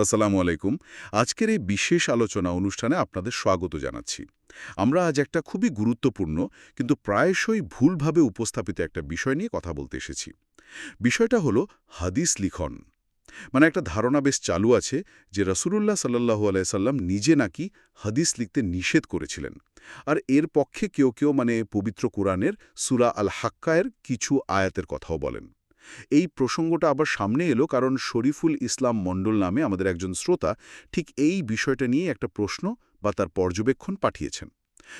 আসসালামু আলাইকুম। আজকের এই বিশেষ আলোচনা অনুষ্ঠানে আপনাদের স্বাগত জানাচ্ছি। আমরা আজ একটা খুবই গুরুত্বপূর্ণ, কিন্তু প্রায়শই ভুলভাবে উপস্থাপিত একটা বিষয় নিয়ে কথা বলতে এসেছি। বিষয়টা হলো হাদিস লিখন। মানে একটা ধারণা বেশ চালু আছে যে রসুলুল্লাহ সাল্লাহু আলাইসাল্লাম নিজে নাকি হাদিস লিখতে নিষেধ করেছিলেন। আর এর পক্ষে কেউ কেউ মানে পবিত্র কোরআনের সুরা আল হাক্কায়ের কিছু আয়াতের কথাও বলেন। এই প্রসঙ্গটা আবার সামনে এলো কারণ শরীফুল ইসলাম মণ্ডল নামে আমাদের একজন শ্রোতা ঠিক এই বিষয়টা নিয়ে একটা প্রশ্ন বা তার পর্যবেক্ষণ পাঠিয়েছেন।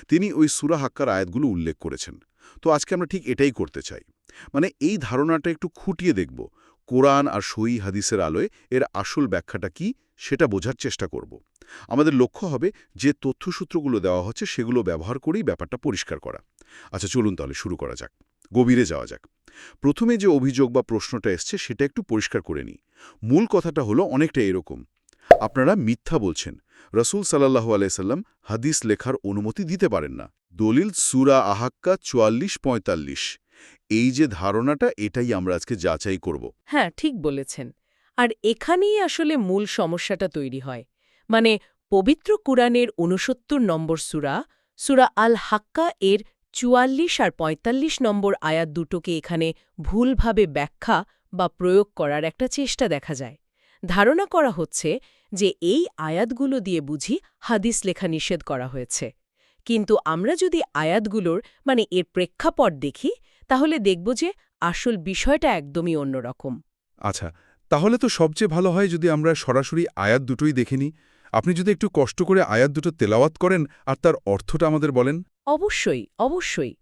তিনি ওই সুরা হাক্কার আয়াতগুলো উল্লেখ করেছেন। তো আজকে আমরা ঠিক এটাই করতে চাই। মানে এই ধারণাটা একটু খুঁটিয়ে দেখব। কোরআন আর সই হাদিসের আলোয় এর আসল ব্যাখ্যাটা কি সেটা বোঝার চেষ্টা করব। আমাদের লক্ষ্য হবে যে তথ্যসূত্রগুলো দেওয়া হচ্ছে সেগুলো ব্যবহার করেই ব্যাপারটা পরিষ্কার করা। আচ্ছা চলুন তাহলে শুরু করা যাক। গভীরে যাওয়া যাক। প্রথমে যে অভিযোগ বা প্রশ্নটা এসছে সেটা একটু পরিষ্কার করে নিই। মূল কথাটা হলো অনেকটা এরকম। আপনারা মিথ্যা বলছেন। রসুল সাল্লাহ আলাইসাল্লাম হাদিস লেখার অনুমতি দিতে পারেন না। দলিল সুরা আহাক্কা চুয়াল্লিশ পঁয়তাল্লিশ। এই যে ধারণাটা, এটাই আমরা আজকে যাচাই করব। হ্যাঁ ঠিক বলেছেন। আর এখানেই আসলে মূল সমস্যাটা তৈরি হয়। মানে পবিত্র কুরআনের ঊনসত্তর নম্বর সুরা সুরা আল হাক্কা এর চুয়াল্লিশ আর ৪৫ নম্বর আয়াত দুটোকে এখানে ভুলভাবে ব্যাখ্যা বা প্রয়োগ করার একটা চেষ্টা দেখা যায়। ধারণা করা হচ্ছে যে এই আয়াতগুলো দিয়ে বুঝি হাদিস লেখা নিষেধ করা হয়েছে। কিন্তু আমরা যদি আয়াতগুলোর মানে এর প্রেক্ষাপট দেখি, তাহলে দেখব যে আসল বিষয়টা একদমই অন্যরকম। আচ্ছা তাহলে তো সবচেয়ে ভালো হয় যদি আমরা সরাসরি আয়াত দুটোই দেখিনি আপনি যদি একটু কষ্ট করে আয়াত দুটো তেলাওয়াত করেন আর তার অর্থটা আমাদের বলেন। অবশ্যই অবশ্যই।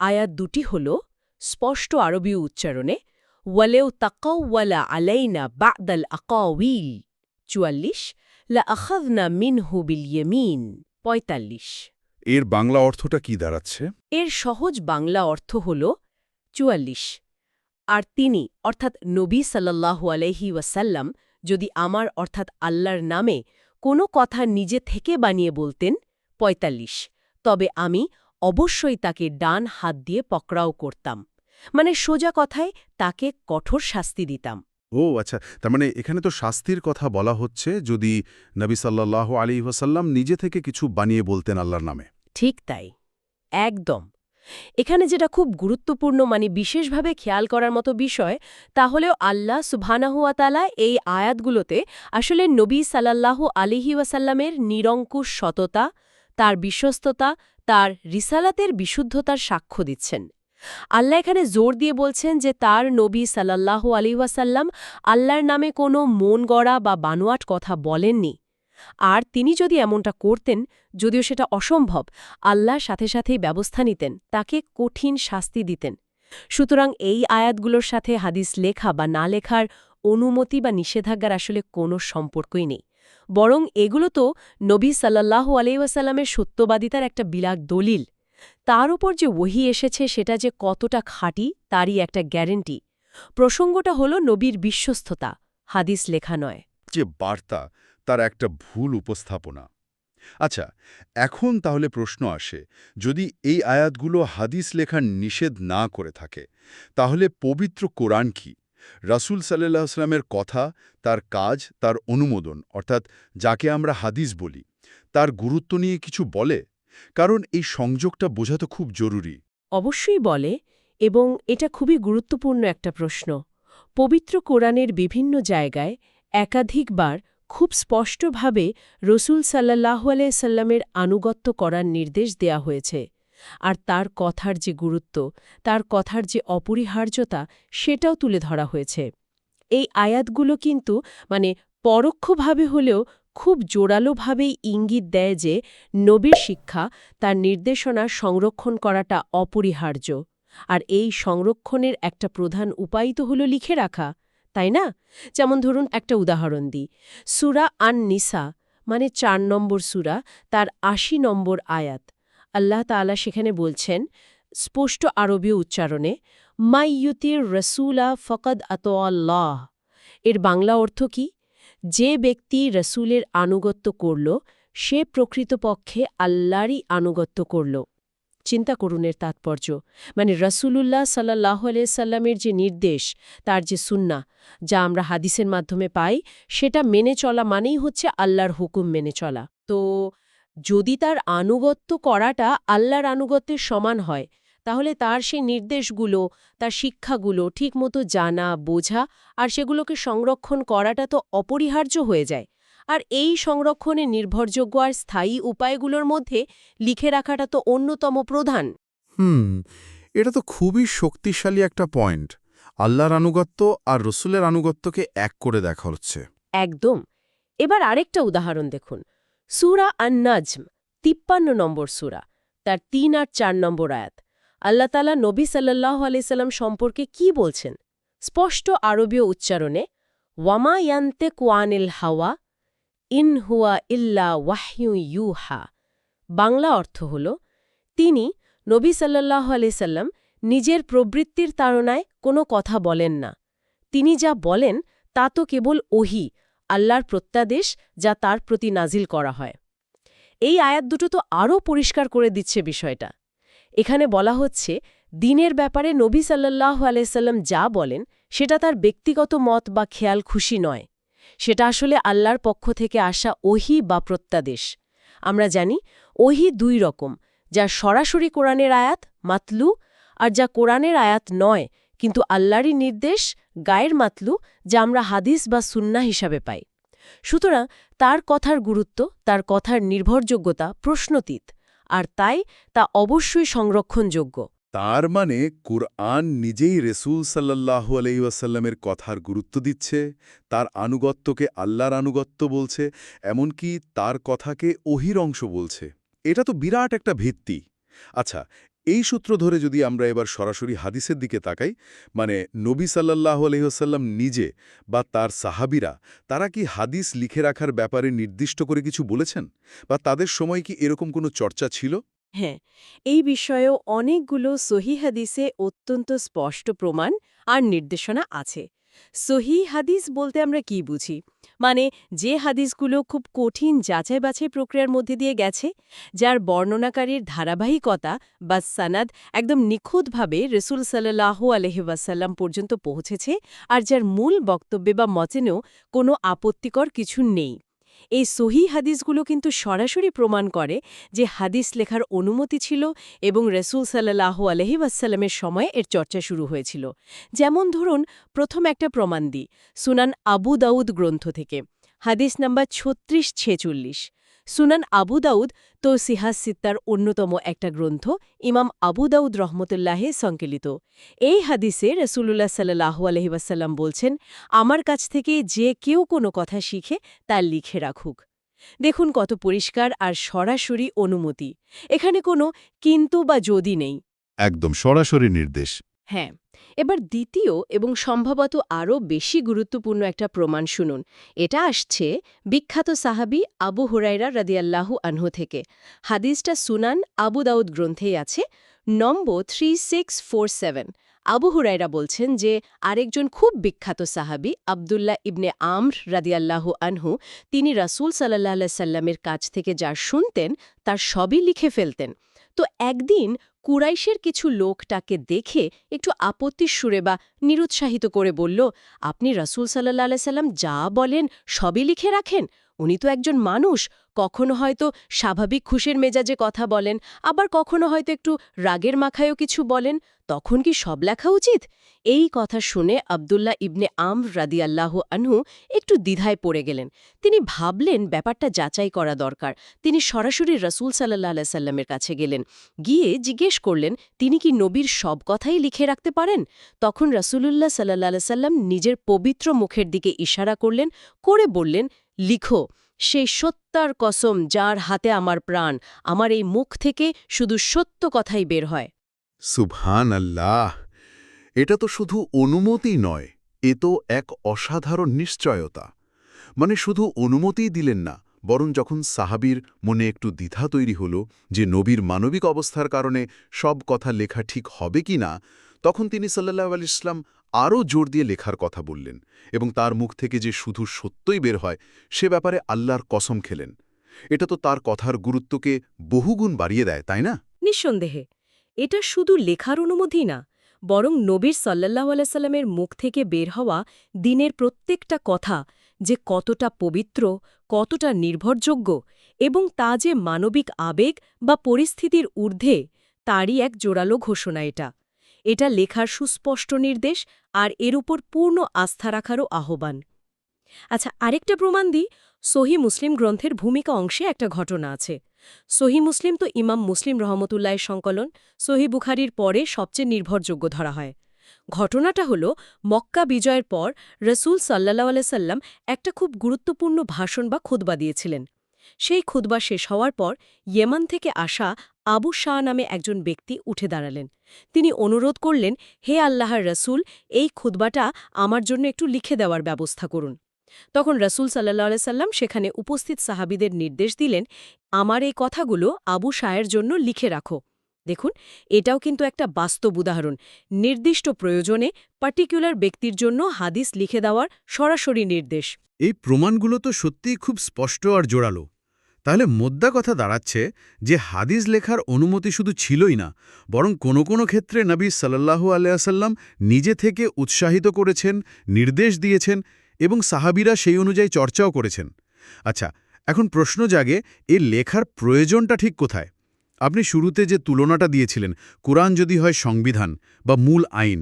আয়াত দুটি হল স্পষ্ট আরবীয় উচ্চারণে ওয়ালেও তাকাউওয়ালা আলাইনা বাদাল আকাউইল চুয়াল্লিশ লা আখাদনা মিনহু বিল ইয়েমিন পঁয়তাল্লিশ। এর বাংলা অর্থটা কি দাঁড়াচ্ছে? এর সহজ বাংলা অর্থ হল চুয়াল্লিশ। আর তিনি অর্থাৎ নবী সাল্লাল্লাহু আলহি ওয়াসাল্লাম যদি আমার অর্থাৎ আল্লাহর নামে কোনো কথা নিজে থেকে বানিয়ে বলতেন পঁয়তাল্লিশ। তবে আমি অবশ্যই তাকে ডান হাত দিয়ে পকড়াও করতাম। মানে সোজা কথায় তাকে কঠোর শাস্তি দিতাম। ও আচ্ছা। তার মানে এখানে তো শাস্তির কথা বলা হচ্ছে যদি নবী সাল্লাহ আলী ওয়াসাল্লাম নিজে থেকে কিছু বানিয়ে বলতেন আল্লাহর নামে। ঠিক তাই। একদম। এখানে যেটা খুব গুরুত্বপূর্ণ মানে বিশেষভাবে খেয়াল করার মতো বিষয় তাহলেও আল্লাহ সুবহানাহুয়াতালা এই আয়াতগুলোতে আসলে নবী সাল্লাল্লাহু আলিহি ওয়াসাল্লামের নিরঙ্কুশ সততা তার বিশ্বস্ততা তার রিসালাতের বিশুদ্ধতার সাক্ষ্য দিচ্ছেন। আল্লাহ এখানে জোর দিয়ে বলছেন যে তার নবী সাল্লাল্লাহু আলি ওয়াসাল্লাম আল্লাহর নামে কোনো মন গড়া বা বানোয়াট কথা বলেননি। আর তিনি যদি এমনটা করতেন, যদিও সেটা অসম্ভব আল্লাহর সাথে সাথেই ব্যবস্থা নিতেন, তাকে কঠিন শাস্তি দিতেন। সুতরাং এই আয়াতগুলোর সাথে হাদিস লেখা বা না লেখার অনুমতি বা নিষেধাজ্ঞার আসলে কোনো সম্পর্কই নেই। বরং এগুলো তো নবী সাল্লাহ আলাইসাল্লামের সত্যবাদিতার একটা বিলাক দলিল। তার উপর যে ওহি এসেছে, সেটা যে কতটা খাঁটি, তারই একটা গ্যারেন্টি। প্রসঙ্গটা হল নবীর বিশ্বস্ততা, হাদিস লেখা নয়। যে বার্তা, তার একটা ভুল উপস্থাপনা। আচ্ছা এখন তাহলে প্রশ্ন আসে, যদি এই আয়াতগুলো হাদিস লেখার নিষেধ না করে থাকে, তাহলে পবিত্র কোরআন কি? রাসুল সাল্লাহ আসলামের কথা, তার কাজ, তার অনুমোদন, অর্থাৎ যাকে আমরা হাদিস বলি, তার গুরুত্ব নিয়ে কিছু বলে? কারণ এই সংযোগটা বোঝা তো খুব জরুরি। অবশ্যই বলে, এবং এটা খুবই গুরুত্বপূর্ণ একটা প্রশ্ন। পবিত্র কোরআনের বিভিন্ন জায়গায় একাধিকবার খুব স্পষ্টভাবে রসুল সাল্লাহু আলাইসাল্লামের আনুগত্য করার নির্দেশ দেয়া হয়েছে। আর তার কথার যে গুরুত্ব, তার কথার যে অপরিহার্যতা, সেটাও তুলে ধরা হয়েছে। এই আয়াতগুলো কিন্তু মানে পরোক্ষভাবে হলেও খুব জোরালোভাবেই ইঙ্গিত দেয় যে নবীর শিক্ষা, তার নির্দেশনা সংরক্ষণ করাটা অপরিহার্য। আর এই সংরক্ষণের একটা প্রধান উপায় তো হল লিখে রাখা, তাই না? যেমন ধরুন একটা উদাহরণ দিই। সুরা আন নিসা মানে চার নম্বর সুরা, তার আশি নম্বর আয়াত। আল্লাহ তালা সেখানে বলছেন, স্পষ্ট আরবীয় উচ্চারণে মাইয়ুতির রসুলা ফকদ আতআল্লাহ এর বাংলা অর্থ কি? যে ব্যক্তি রসুলের আনুগত্য করল, সে প্রকৃতপক্ষে আল্লাহরই আনুগত্য করল। চিন্তা করুন এর তাৎপর্য। মানে রসুলুল্লাহ সাল্লাহ সাল্লামের যে নির্দেশ, তার যে সুন্না যা আমরা হাদিসের মাধ্যমে পাই, সেটা মেনে চলা মানেই হচ্ছে আল্লাহর হুকুম মেনে চলা। তো যদি তার আনুগত্য করাটা আল্লাহর আনুগত্যের সমান হয় তাহলে তার সেই নির্দেশগুলো তার শিক্ষাগুলো ঠিকমতো জানা বোঝা আর সেগুলোকে সংরক্ষণ করাটা তো অপরিহার্য হয়ে যায়। আর এই সংরক্ষণে নির্ভরযোগ্য আর স্থায়ী উপায়গুলোর মধ্যে লিখে রাখাটা তো অন্যতম প্রধান। হুম এটা তো খুবই শক্তিশালী একটা পয়েন্ট। আল্লাহর আনুগত্য আর রসুলের আনুগত্যকে এক করে দেখা হচ্ছে। একদম। এবার আরেকটা উদাহরণ দেখুন। সুরা আন নাজম তিপ্পান্ন নম্বর সুরা, তার তিন আর চার নম্বর আয়াত। আল্লাহ তালা নবী সাল্লাহ আলাইসাল্লাম সম্পর্কে কি বলছেন? স্পষ্ট আরবীয় উচ্চারণে, ওয়ামা ইয়ান্তে কোয়ানিল হাওয়া, ইন হুয়া ইল্লা ওয়াহয়ু ইউহা। বাংলা অর্থ হল, তিনি নবী সাল্লাহ আলাইসাল্লাম নিজের প্রবৃত্তির তাড়নায় কোনো কথা বলেন না। তিনি যা বলেন, তা তো কেবল ওহি আল্লাহর প্রত্যাদেশ যা তার প্রতি নাজিল করা হয়। এই আয়াত দুটো তো আরও পরিষ্কার করে দিচ্ছে বিষয়টা। এখানে বলা হচ্ছে, দিনের ব্যাপারে নবী সাল্লাহ আলাইসাল্লাম যা বলেন, সেটা তার ব্যক্তিগত মত বা খেয়াল খুশি নয়। সেটা আসলে আল্লাহর পক্ষ থেকে আসা ওহি বা প্রত্যাদেশ। আমরা জানি, ওহি দুই রকম, যা সরাসরি কোরআনের আয়াত, মাতলু, আর যা কোরআনের আয়াত নয় কিন্তু আল্লাহরই নির্দেশ গায়ের মাতলু যা আমরা হাদিস বা সুন্না হিসাবে পাই। সুতরাং তার কথার গুরুত্ব, তার কথার নির্ভরযোগ্যতা প্রশ্নতীত, আর তাই তা অবশ্যই সংরক্ষণযোগ্য। তার মানে কুরআন নিজেই রেসুল সাল্লাহ আলাইসাল্লামের কথার গুরুত্ব দিচ্ছে, তার আনুগত্যকে আল্লাহর আনুগত্য বলছে, এমনকি তার কথাকে অহির অংশ বলছে। এটা তো বিরাট একটা ভিত্তি। আচ্ছা এই সূত্র ধরে যদি আমরা এবার সরাসরি হাদিসের দিকে তাকাই মানে নবী সাল্লাহ আলহিহাসাল্লাম নিজে বা তার সাহাবিরা, তারা কি হাদিস লিখে রাখার ব্যাপারে নির্দিষ্ট করে কিছু বলেছেন? বা তাদের সময় কি এরকম কোনো চর্চা ছিল? হ্যাঁ এই বিষয়েও অনেকগুলো সহি হাদিসে অত্যন্ত স্পষ্ট প্রমাণ আর নির্দেশনা আছে। সহি হাদিস বলতে আমরা কি বুঝি? মানে যে হাদিসগুলো খুব কঠিন যাচাই বাছাই প্রক্রিয়ার মধ্যে দিয়ে গেছে, যার বর্ণনাকারীর ধারাবাহিকতা বা সানাদ একদম নিখুঁতভাবে রসুল সাল্লাহ আলহিবাসাল্লাম পর্যন্ত পৌঁছেছে, আর যার মূল বক্তব্যে বা মতেনেও কোনো আপত্তিকর কিছু নেই। এই সহি হাদিসগুলো কিন্তু সরাসরি প্রমাণ করে যে হাদিস লেখার অনুমতি ছিল এবং রসুল সাল্লাহ আলহি ওয়াসাল্লামের সময় এর চর্চা শুরু হয়েছিল। যেমন ধরুন, প্রথম একটা প্রমাণ দিই, সুনান আবু দাউদ গ্রন্থ থেকে, হাদিস নাম্বার ছত্রিশ ছেচল্লিশ। সুনান আবু দাউদ তো সিহাস সিত্তার অন্যতম একটা গ্রন্থ, ইমাম আবু দাউদ রহমতুল্লাহে সংকলিত। এই হাদিসে রসুল্লাহ সাল্লাহ আলহিবাসাল্লাম বলছেন, আমার কাছ থেকে যে কেউ কোনো কথা শিখে, তা লিখে রাখুক। দেখুন কত পরিষ্কার আর সরাসরি অনুমতি। এখানে কোনো কিন্তু বা যদি নেই। একদম সরাসরি নির্দেশ। হ্যাঁ এবার দ্বিতীয় এবং সম্ভবত আরও বেশি গুরুত্বপূর্ণ একটা প্রমাণ শুনুন। এটা আসছে বিখ্যাত সাহাবি আবু হুরাইরা রাদিয়াল্লাহু আনহু থেকে। হাদিসটা সুনান আবু দাউদ গ্রন্থেই আছে, number three six four seven Abu Hurairah বলছেন যে, আরেকজন খুব বিখ্যাত সাহাবি আবদুল্লাহ ইবনে আমর রাদিয়াল্লাহু আনহু, তিনি রাসূল সাল্লাহ সাল্লামের কাছ থেকে যা শুনতেন, তার সবই লিখে ফেলতেন। তো একদিন কুরাইশের কিছু লোকটাকে দেখে একটু আপত্তির সুরে বা নিরুৎসাহিত করে বলল, আপনি রাসুল সাল্লা সাল্লাম যা বলেন সবই লিখে রাখেন? উনি তো একজন মানুষ। কখনো হয়তো স্বাভাবিক খুশির মেজাজে কথা বলেন, আবার কখনো হয়তো একটু রাগের মাখায়ও কিছু বলেন, তখন কি সব লেখা উচিত? এই কথা শুনে আবদুল্লাহ ইবনে আম রাদিয়াল্লাহ আনহু একটু দ্বিধায় পড়ে গেলেন। তিনি ভাবলেন ব্যাপারটা যাচাই করা দরকার। তিনি সরাসরি রসুল সাল্লাহ সাল্লামের কাছে গেলেন। গিয়ে জিজ্ঞেস করলেন, তিনি কি নবীর সব কথাই লিখে রাখতে পারেন? তখন রসুলুল্লাহ সাল্লাহ সাল্লাম নিজের পবিত্র মুখের দিকে ইশারা করলেন, করে বললেন, লিখো। সেই সত্যার কসম যার হাতে আমার প্রাণ, আমার এই মুখ থেকে শুধু সত্য কথাই বের হয়। সুভান আল্লাহ এটা তো শুধু অনুমতি নয়, এ তো এক অসাধারণ নিশ্চয়তা। মানে শুধু অনুমতিই দিলেন না, বরং যখন সাহাবির মনে একটু দ্বিধা তৈরি হল যে নবীর মানবিক অবস্থার কারণে সব কথা লেখা ঠিক হবে কি না, তখন তিনি সাল্লাহ আল ইসলাম আরও জোর দিয়ে লেখার কথা বললেন এবং তার মুখ থেকে যে শুধু সত্যই বের হয়, সে ব্যাপারে আল্লাহর কসম খেলেন। এটা তো তার কথার গুরুত্বকে বহুগুণ বাড়িয়ে দেয়, তাই না? নিঃসন্দেহে। এটা শুধু লেখার অনুমতি না, বরং নবীর সাল্লাহ আলাইসাল্লামের মুখ থেকে বের হওয়া দিনের প্রত্যেকটা কথা যে কতটা পবিত্র, কতটা নির্ভরযোগ্য এবং তা যে মানবিক আবেগ বা পরিস্থিতির ঊর্ধ্বে, তারই এক জোরালো ঘোষণা এটা। এটা লেখার সুস্পষ্ট নির্দেশ আর এর উপর পূর্ণ আস্থা রাখারও আহ্বান। আচ্ছা আরেকটা প্রমাণ দিই। সহি মুসলিম গ্রন্থের ভূমিকা অংশে একটা ঘটনা আছে। সহি মুসলিম তো ইমাম মুসলিম রহমতুল্লাহের সংকলন, সহি বুখারির পরে সবচেয়ে নির্ভরযোগ্য ধরা হয়। ঘটনাটা হল, মক্কা বিজয়ের পর রসুল সাল্লাহ আলাইসাল্লাম একটা খুব গুরুত্বপূর্ণ ভাষণ বা খুতবা দিয়েছিলেন। সেই খুতবা শেষ হওয়ার পর ইয়েমান থেকে আসা আবু শাহ নামে একজন ব্যক্তি উঠে দাঁড়ালেন। তিনি অনুরোধ করলেন, হে আল্লাহর রসুল, এই খুতবাটা আমার জন্য একটু লিখে দেওয়ার ব্যবস্থা করুন। তখন রসুল সাল্লাহ সাল্লাম সেখানে উপস্থিত সাহাবিদের নির্দেশ দিলেন, আমার এই কথাগুলো আবু শায়ের জন্য লিখে রাখো। দেখুন, এটাও কিন্তু একটা বাস্তব উদাহরণ। নির্দিষ্ট প্রয়োজনে পার্টিকুলার ব্যক্তির জন্য হাদিস লিখে দেওয়ার সরাসরি নির্দেশ। এই প্রমাণগুলো তো সত্যিই খুব স্পষ্ট আর জোরালো। তাহলে মোদ্দা কথা দাঁড়াচ্ছে যে হাদিস লেখার অনুমতি শুধু ছিলই না, বরং কোনো কোনো ক্ষেত্রে নবী সাল্লাহু আলিয়াসাল্লাম নিজে থেকে উৎসাহিত করেছেন, নির্দেশ দিয়েছেন এবং সাহাবিরা সেই অনুযায়ী চর্চাও করেছেন। আচ্ছা এখন প্রশ্ন জাগে, এ লেখার প্রয়োজনটা ঠিক কোথায়? আপনি শুরুতে যে তুলনাটা দিয়েছিলেন, কোরআন যদি হয় সংবিধান বা মূল আইন,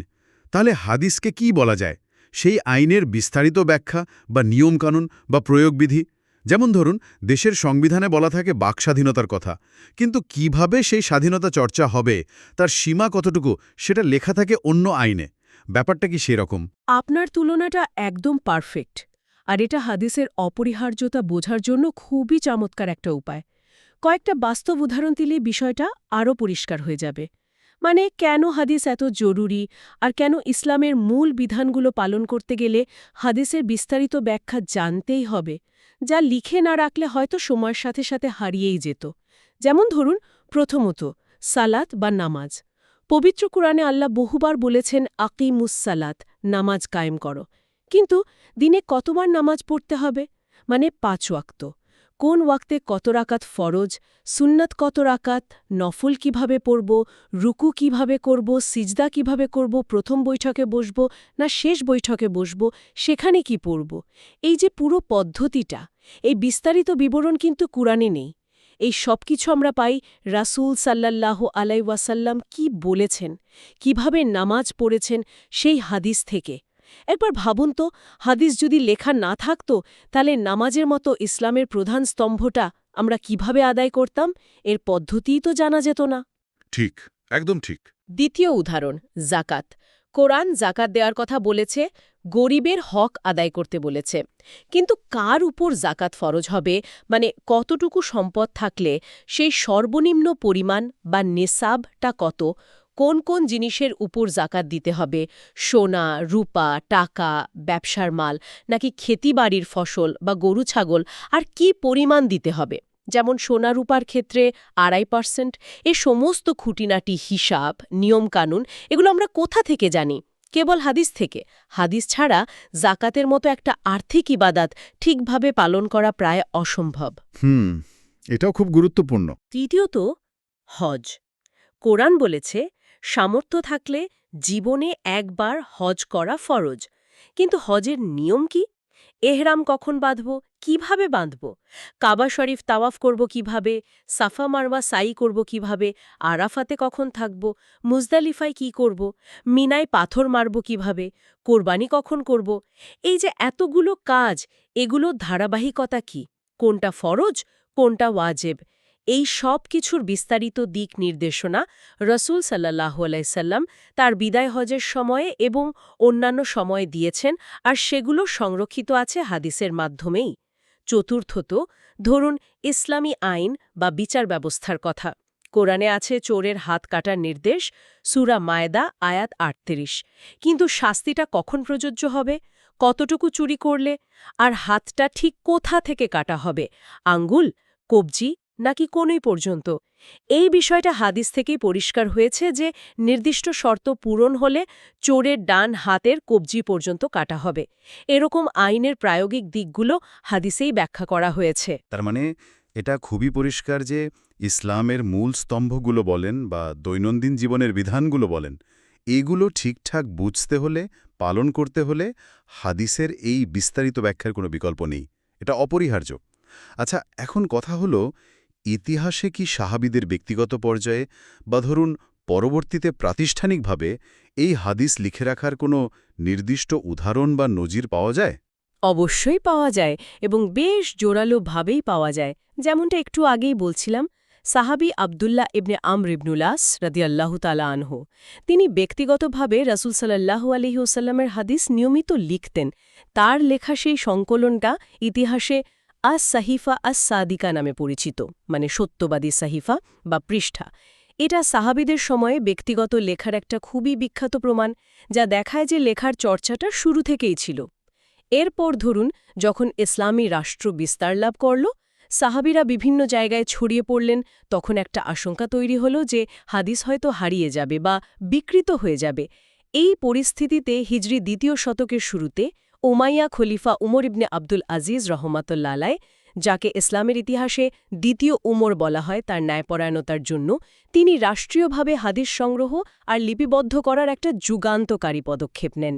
তাহলে হাদিসকে কি বলা যায়? সেই আইনের বিস্তারিত ব্যাখ্যা বা নিয়মকানুন বা প্রয়োগবিধি? যেমন ধরুন, দেশের সংবিধানে বলা থাকে বাকস্বাধীনতার কথা। কিন্তু কীভাবে সেই স্বাধীনতা চর্চা হবে, তার সীমা কতটুকু, সেটা লেখা থাকে অন্য আইনে। ব্যাপারটা কি সেরকম? আপনার তুলনাটা একদম পারফেক্ট। আর এটা হাদিসের অপরিহার্যতা বোঝার জন্য খুবই চমৎকার একটা উপায়। কয়েকটা বাস্তব উদাহরণ দিলে বিষয়টা আরও পরিষ্কার হয়ে যাবে। মানে কেন হাদিস এত জরুরি, আর কেন ইসলামের মূল বিধানগুলো পালন করতে গেলে হাদিসের বিস্তারিত ব্যাখ্যা জানতেই হবে? যা লিখে না রাখলে হয়তো সময়ের সাথে সাথে হারিয়েই যেত। যেমন ধরুন, প্রথমত, সালাত বা নামাজ। পবিত্র কোরআনে আল্লাহ বহুবার বলেছেন আকিমুস-সালাত নামাজ কায়েম করো। কিন্তু দিনে কতবার নামাজ পড়তে হবে? মানে পাঁচ ওয়াক্ত। কোন ওয়াক্তে কত রাকাত ফরজ? সুন্নত কত রাকাত? নফল কীভাবে পড়ব? রুকু কীভাবে করব? সিজদা কীভাবে করব? প্রথম বৈঠকে বসব না শেষ বৈঠকে বসব? সেখানে কি পড়ব? এই যে পুরো পদ্ধতিটা এই বিস্তারিত বিবরণ কিন্তু কুরআনে নেই। এই সব কিছু আমরা পাই রাসূল সাল্লাল্লাহ আলাই ওয়াসাল্লাম কি বলেছেন কীভাবে নামাজ পড়েছেন সেই হাদিস থেকে। একবার ভাবুন তো হাদিস যদি লেখা না থাকত তাহলে নামাজের মতো ইসলামের প্রধান স্তম্ভটা আমরা কীভাবে আদায় করতাম এর পদ্ধতিই তো জানা যেত না। ঠিক একদম ঠিক। দ্বিতীয় উদাহরণ জাকাত কোরআন জাকাত দেওয়ার কথা বলেছে, গরিবের হক আদায় করতে বলেছে। কিন্তু কার উপর জাকাত ফরজ হবে? মানে কতটুকু সম্পদ থাকলে সেই সর্বনিম্ন পরিমাণ বা নেসাবটা কত? কোন কোন জিনিসের উপর জাকাত দিতে হবে? সোনা, রূপা, টাকা, ব্যবসার মাল, নাকি খেতিবাড়ির ফসল বা গরু, ছাগল? আর কি পরিমাণ দিতে হবে? যেমন সোনা রূপার ক্ষেত্রে আড়াই পার্সেন্ট এ সমস্ত খুঁটিনাটি হিসাব নিয়মকানুন এগুলো আমরা কোথা থেকে জানি? কেবল হাদিস থেকে। হাদিস ছাড়া জাকাতের মতো একটা আর্থিক ইবাদাত ঠিকভাবে পালন করা প্রায় অসম্ভব। হুম এটাও খুব গুরুত্বপূর্ণ। তৃতীয়ত হজ। কোরআন বলেছে সামর্থ্য থাকলে জীবনে একবার হজ করা ফরজ। কিন্তু হজের নিয়ম কি? এহরাম কখন বাঁধব? কীভাবে বাঁধব? কাবা শরীফ তাওয়াফ করব কীভাবে? সাফা মারওয়া সাই করব কীভাবে? আরাফাতে কখন থাকব? মুজদালিফায় কি করব? মিনায় পাথর মারব কীভাবে? কোরবানি কখন করব? এই যে এতগুলো কাজ এগুলো ধারাবাহিকতা কি? কোনটা ফরজ, কোনটা ওয়াজেব? এই সব কিছুর বিস্তারিত দিক নির্দেশনা রসুল সাল্লাহ আলাইসাল্লাম তার বিদায় হজের সময়ে এবং অন্যান্য সময়ে দিয়েছেন আর সেগুলো সংরক্ষিত আছে হাদিসের মাধ্যমেই। চতুর্থত, ধরুন ইসলামী আইন বা বিচার ব্যবস্থার কথা। কোরআনে আছে চোরের হাত কাটার নির্দেশ, সুরা মায়দা, আয়াত আটত্রিশ। কিন্তু শাস্তিটা কখন প্রযোজ্য হবে? কতটুকু চুরি করলে? আর হাতটা ঠিক কোথা থেকে কাটা হবে? আঙ্গুল, কবজি নাকি কোনই পর্যন্ত। এই বিষয়টা হাদিস থেকেই পরিষ্কার হয়েছে যে, নির্দিষ্ট শর্ত পূরণ হলে চোরের ডান হাতের কবজি পর্যন্ত কাটা হবে। এরকম আইনের প্রায়োগিক দিকগুলো হাদিসেই ব্যাখ্যা করা হয়েছে। তার মানে এটা খুবই পরিষ্কার যে, ইসলামের মূল স্তম্ভগুলো বলেন বা দৈনন্দিন জীবনের বিধানগুলো বলেন, এগুলো ঠিকঠাক বুঝতে হলে, পালন করতে হলে হাদিসের এই বিস্তারিত ব্যাখ্যার কোনো বিকল্প নেই। এটা অপরিহার্য। আচ্ছা এখন কথা হলো ইতিহাসে কি সাহাবিদের ব্যক্তিগত পর্যায়ে বা ধরুন পরবর্তীতে প্রাতিষ্ঠানিকভাবে এই হাদিস লিখে রাখার কোনো নির্দিষ্ট উদাহরণ বা নজির পাওয়া যায়? অবশ্যই পাওয়া যায় এবং বেশ জোরালোভাবেই পাওয়া যায়। যেমনটা একটু আগেই বলছিলাম, সাহাবি আবদুল্লাহ ইবনে আমর ইবনুলাস রদিয়াল্লাহু তালা আনহু। তিনি ব্যক্তিগতভাবে রাসুল সাল্লাহু আলহিউসাল্লামের হাদিস নিয়মিত লিখতেন। তার লেখা সেই সংকলনটা ইতিহাসে আস সাহিফা আস সাদিকা নামে পরিচিত মানে সত্যবাদী সাহিফা বা পৃষ্ঠা। এটা সাহাবিদের সময়ে ব্যক্তিগত লেখার একটা খুবই বিখ্যাত প্রমাণ, যা দেখায় যে লেখার চর্চাটা শুরু থেকেই ছিল। এরপর ধরুন, যখন ইসলামী রাষ্ট্র বিস্তার লাভ করল, সাহাবিরা বিভিন্ন জায়গায় ছড়িয়ে পড়লেন, তখন একটা আশঙ্কা তৈরি হল যে হাদিস হয়তো হারিয়ে যাবে বা বিকৃত হয়ে যাবে। এই পরিস্থিতিতে হিজরি দ্বিতীয় শতকের শুরুতে ওমাইয়া খলিফা উমর ইবনে আব্দুল আজিজ রহমাতুল্লালায় যাকে ইসলামের ইতিহাসে দ্বিতীয় উমর বলা হয় তার ন্যায়পরায়ণতার জন্য, তিনি রাষ্ট্রীয়ভাবে হাদিস সংগ্রহ আর লিপিবদ্ধ করার একটা যুগান্তকারী পদক্ষেপ নেন।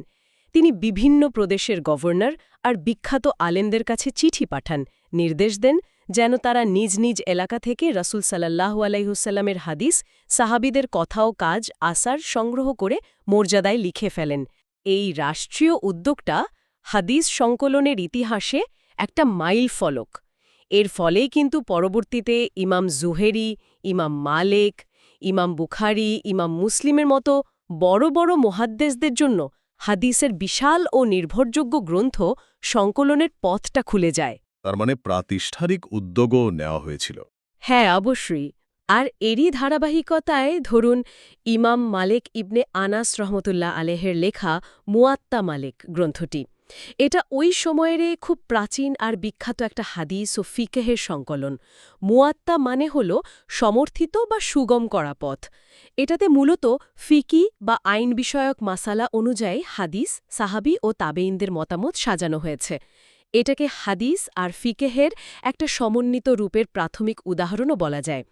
তিনি বিভিন্ন প্রদেশের গভর্নর আর বিখ্যাত আলেমদের কাছে চিঠি পাঠান, নির্দেশ দেন যেন তারা নিজ নিজ এলাকা থেকে রসুল সাল্লাহু আলাইহুসাল্লামের হাদিস, সাহাবিদের কথা ও কাজ, আসার সংগ্রহ করে মর্যাদায় লিখে ফেলেন। এই রাষ্ট্রীয় উদ্যোগটা হাদিস সংকলনের ইতিহাসে একটা মাইল ফলক। এর ফলেই কিন্তু পরবর্তীতে ইমাম জুহেরি ইমাম মালেক ইমাম বুখারি ইমাম মুসলিমের মতো বড় বড় মহাদ্দেশদের জন্য হাদিসের বিশাল ও নির্ভরযোগ্য গ্রন্থ সংকলনের পথটা খুলে যায়। তার মানে প্রাতিষ্ঠানিক উদ্যোগও নেওয়া হয়েছিল। হ্যাঁ অবশ্যই। আর এরই ধারাবাহিকতায় ধরুন ইমাম মালেক ইবনে আনাস রহমতুল্লাহ আলেহের লেখা মুয়াত্তা মালেক গ্রন্থটি। এটা ওই সময়ের খুব প্রাচীন আর বিখ্যাত একটা হাদিস ও ফিকেহের সংকলন। মুয়াত্তা মানে হল সমর্থিত বা সুগম করা পথ। এটাতে মূলত ফিকি বা আইন বিষয়ক মাসালা অনুযায়ী হাদিস, সাহাবি ও তাবেইনদের মতামত সাজানো হয়েছে। এটাকে হাদিস আর ফিকেহের একটা সমন্বিত রূপের প্রাথমিক উদাহরণও বলা যায়।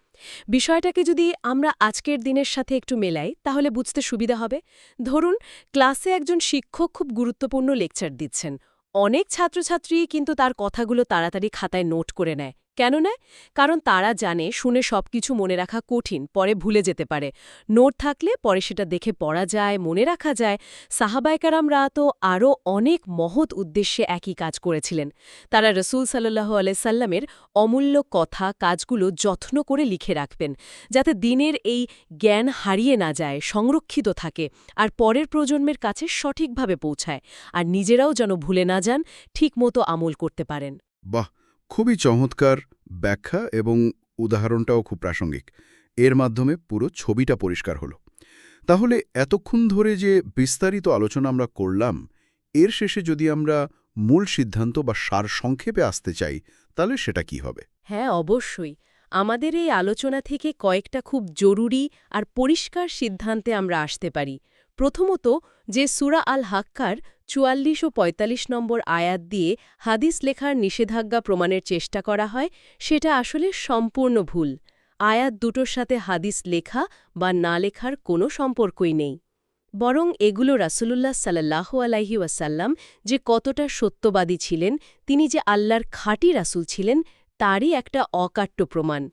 বিষয়টাকে যদি আমরা আজকের দিনের সাথে একটু মেলাই, তাহলে বুঝতে সুবিধা হবে। ধরুন, ক্লাসে একজন শিক্ষক খুব গুরুত্বপূর্ণ লেকচার দিচ্ছেন। অনেক ছাত্রছাত্রী কিন্তু তার কথাগুলো তাড়াতাড়ি খাতায় নোট করে নেয়। কেন নেয় কারণ তারা জানে, শুনে সবকিছু মনে রাখা কঠিন, পরে ভুলে যেতে পারে। নোট থাকলে পরে সেটা দেখে পড়া যায়, মনে রাখা যায়। সাহাবায়কারামরা তো আরও অনেক মহৎ উদ্দেশ্যে একই কাজ করেছিলেন। তারা রসুল সাল্লাহ আলাইসাল্লামের অমূল্য কথা, কাজগুলো যত্ন করে লিখে রাখবেন, যাতে দিনের এই জ্ঞান হারিয়ে না যায়, সংরক্ষিত থাকে, আর পরের প্রজন্মের কাছে সঠিকভাবে পৌঁছায়, আর নিজেরাও যেন ভুলে না যান, ঠিকমতো আমল করতে পারেন। বাহ! খুবই চমৎকার ব্যাখ্যা এবং উদাহরণটাও খুব প্রাসঙ্গিক। এর মাধ্যমে পুরো ছবিটা পরিষ্কার হলো। তাহলে এতক্ষণ ধরে যে বিস্তারিত আলোচনা আমরা করলাম, এর শেষে যদি আমরা মূল সিদ্ধান্ত বা সার সংক্ষেপে আসতে চাই, তাহলে সেটা কি হবে? হ্যাঁ অবশ্যই। আমাদের এই আলোচনা থেকে কয়েকটা খুব জরুরি আর পরিষ্কার সিদ্ধান্তে আমরা আসতে পারি। প্রথমত যে সুরা আল হাক্কার চুয়াল্লিশ ও ৪৫ নম্বর আয়াত দিয়ে হাদিস লেখার নিষেধাজ্ঞা প্রমাণের চেষ্টা করা হয়, সেটা আসলে সম্পূর্ণ ভুল। আয়াত দুটোর সাথে হাদিস লেখা বা না লেখার কোনো সম্পর্কই নেই। বরং এগুলো রাসূলুল্লাহ সাল্লাহ আলাইহি ওয়াসাল্লাম যে কতটা সত্যবাদী ছিলেন, তিনি যে আল্লাহর খাঁটি রাসূল ছিলেন, তারই একটা অকাট্য প্রমাণ।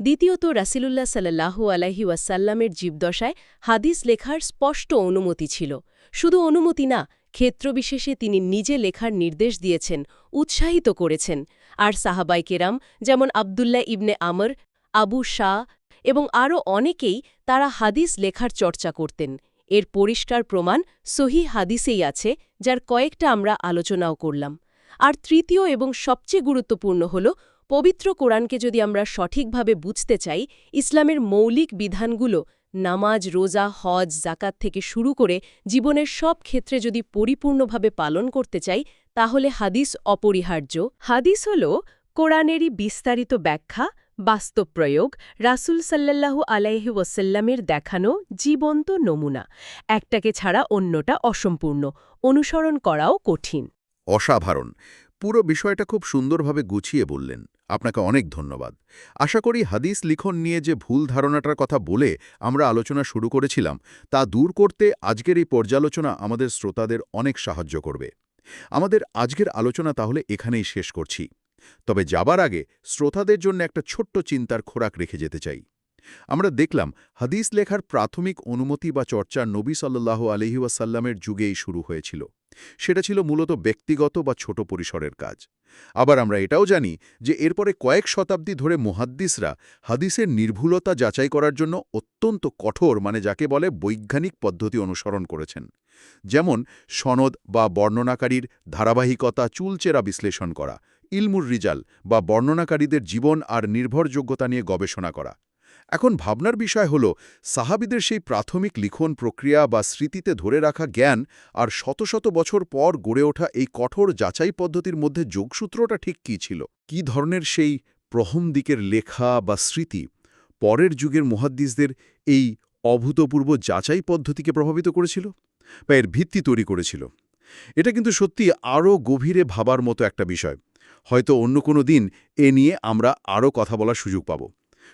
দ্বিতীয়ত, রাসিলুল্লাহ সাল্লাহু আলাহি ওয়াসাল্লামের জীবদশায় হাদিস লেখার স্পষ্ট অনুমতি ছিল। শুধু অনুমতি না ক্ষেত্রবিশেষে তিনি নিজে লেখার নির্দেশ দিয়েছেন, উৎসাহিত করেছেন। আর সাহাবাই কেরাম যেমন আবদুল্লাহ ইবনে আমর, আবু শাহ এবং আরও অনেকেই তারা হাদিস লেখার চর্চা করতেন। এর পরিষ্কার প্রমাণ সহি হাদিসেই আছে, যার কয়েকটা আমরা আলোচনাও করলাম। আর তৃতীয় এবং সবচেয়ে গুরুত্বপূর্ণ হল, পবিত্র কোরআনকে যদি আমরা সঠিকভাবে বুঝতে চাই, ইসলামের মৌলিক বিধানগুলো নামাজ, রোজা, হজ জাকাত থেকে শুরু করে জীবনের সব ক্ষেত্রে যদি পরিপূর্ণভাবে পালন করতে চাই, তাহলে হাদিস অপরিহার্য। হাদিস হল কোরআনেরই বিস্তারিত ব্যাখ্যা, বাস্তব প্রয়োগ, রাসুল সাল্লাল্লাহু আলাইহি ওয়াসাল্লামের দেখানো জীবন্ত নমুনা। একটাকে ছাড়া অন্যটা অসম্পূর্ণ। অনুসরণ করাও কঠিন। অসাধারণ। পুরো বিষয়টা খুব সুন্দরভাবে গুছিয়ে বললেন। আপনাকে অনেক ধন্যবাদ। আশা করি হাদিস লিখন নিয়ে যে ভুল ধারণাটার কথা বলে আমরা আলোচনা শুরু করেছিলাম, তা দূর করতে আজকের এই পর্যালোচনা আমাদের শ্রোতাদের অনেক সাহায্য করবে। আমাদের আজকের আলোচনা তাহলে এখানেই শেষ করছি। তবে যাবার আগে শ্রোতাদের জন্য একটা ছোট্ট চিন্তার খোরাক রেখে যেতে চাই। আমরা দেখলাম হাদিস লেখার প্রাথমিক অনুমতি বা চর্চা নবী সাল্লাহ আলহিউসাল্লামের যুগেই শুরু হয়েছিল। সেটা ছিল মূলত ব্যক্তিগত বা ছোট পরিসরের কাজ। আবার আমরা এটাও জানি যে এরপরে কয়েক শতাব্দী ধরে মুহাদ্দিসরা হাদিসের নির্ভুলতা যাচাই করার জন্য অত্যন্ত কঠোর মানে যাকে বলে বৈজ্ঞানিক পদ্ধতি অনুসরণ করেছেন। যেমন সনদ বা বর্ণনাকারীর ধারাবাহিকতা চুলচেরা বিশ্লেষণ করা, ইলমুর রিজাল বা বর্ণনাকারীদের জীবন আর নির্ভরযোগ্যতা নিয়ে গবেষণা করা। এখন ভাবনার বিষয় হল, সাহাবিদের সেই প্রাথমিক লিখন প্রক্রিয়া বা স্মৃতিতে ধরে রাখা জ্ঞান আর শত শত বছর পর গড়ে ওঠা এই কঠোর যাচাই পদ্ধতির মধ্যে যোগসূত্রটা ঠিক কী ছিল? কি ধরনের সেই প্রহম দিকের লেখা বা স্মৃতি পরের যুগের মহাদ্দিসদের এই অভূতপূর্ব যাচাই পদ্ধতিকে প্রভাবিত করেছিল? বা এর ভিত্তি তৈরি করেছিল? এটা কিন্তু সত্যি আরও গভীরে ভাবার মতো একটা বিষয়। হয়তো অন্য কোনো দিন এ নিয়ে আমরা আরও কথা বলার সুযোগ পাব।